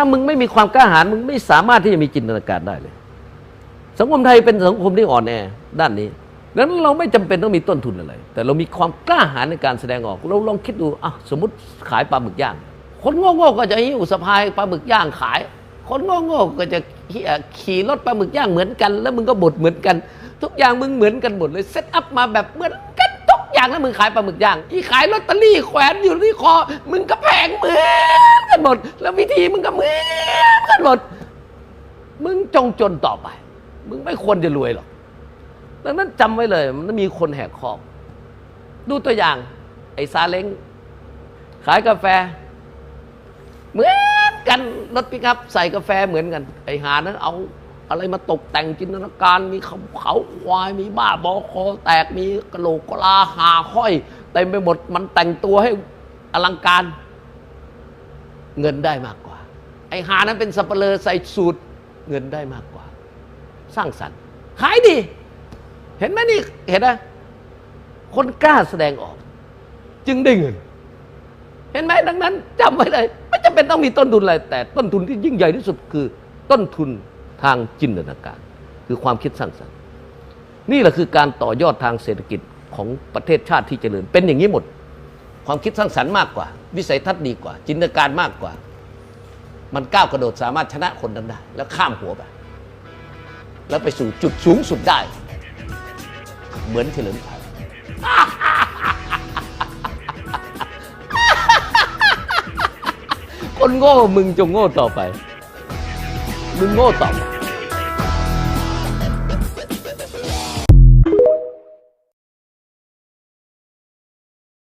ถ้ามึงไม่มีความกล้าหาญมึงไม่สามารถที่จะมีจินตนาการได้เลย สังคมไทยเป็นสังคมที่อ่อนแอด้านนี้ดังนั้นเราไม่จำเป็นต้องมีต้นทุนอะไร แต่เรามีความกล้าหาญในการแสดงออก เราลองคิดดูอะสมมติขายปลาหมึกย่าง คนโง่ๆก็จะหิ้วสะพายปลาหมึกย่างขาย คนโง่ๆก็จะขี่ขี่รถปลาหมึกย่างเหมือนกัน แล้วมึงก็บดเหมือนกัน ทุกอย่างมึงเหมือนกันหมดเลยเซตอัพมาแบบเหมือนก ย่างแล้วมึงขายปลาหมึกย่างอีขายลอตเตอรี่แขวนอยู่ที่คอ มึงก็แพงเหมือนกันหมด แล้ววิธีมึงก็เหมือนกันหมด มึงจงจนต่อไป มึงไม่ควรจะรวยหรอก ดังนั้นจำไว้เลย มันมีคนแหกคอก ดูตัวอย่าง ไอ้ซาเล้งขายกาแฟ เหมือนกันรถปิกอัพใส่กาแฟเหมือนกัน ไอ้หานั้นเอา อะไรมาตกแต่งจินตนาการ มีเขาเขาควายมีบ้าบอคอแตกมีกระโหลกกลาหาห้อยเต็มไปหมดมันแต่งตัวให้อลังการ เงินได้มากกว่า ไอ้หานั้นเป็นสับเปลอใส่สูตรเงินได้มากกว่า สร้างสรรค์ขายดี เห็นไหมนี่เห็นไหมคนกล้าแสดงออก จึงได้เงินเห็นไหมดังนั้นจำไว้เลยไม่จำเป็นต้องมีต้นทุนอะไรแต่ต้นทุนที่ยิ่งใหญ่ที่สุดคือต้นทุน ทางจินตนาการ คือความคิดสร้างสรรค์ นี่แหละคือการต่อยอดทางเศรษฐกิจของประเทศชาติที่เจริญ เป็นอย่างนี้หมด ความคิดสร้างสรรค์มากกว่า วิสัยทัศน์ดีกว่า จินตนาการมากกว่า มันก้าวกระโดดสามารถชนะคนนั้นได้ แล้วข้ามหัวไปแล้วไปสู่จุดสูงสุดได้ เหมือนเฉลิมชัยคนโง่มึงจงโง่ต่อไป มึงโง่ต่อไป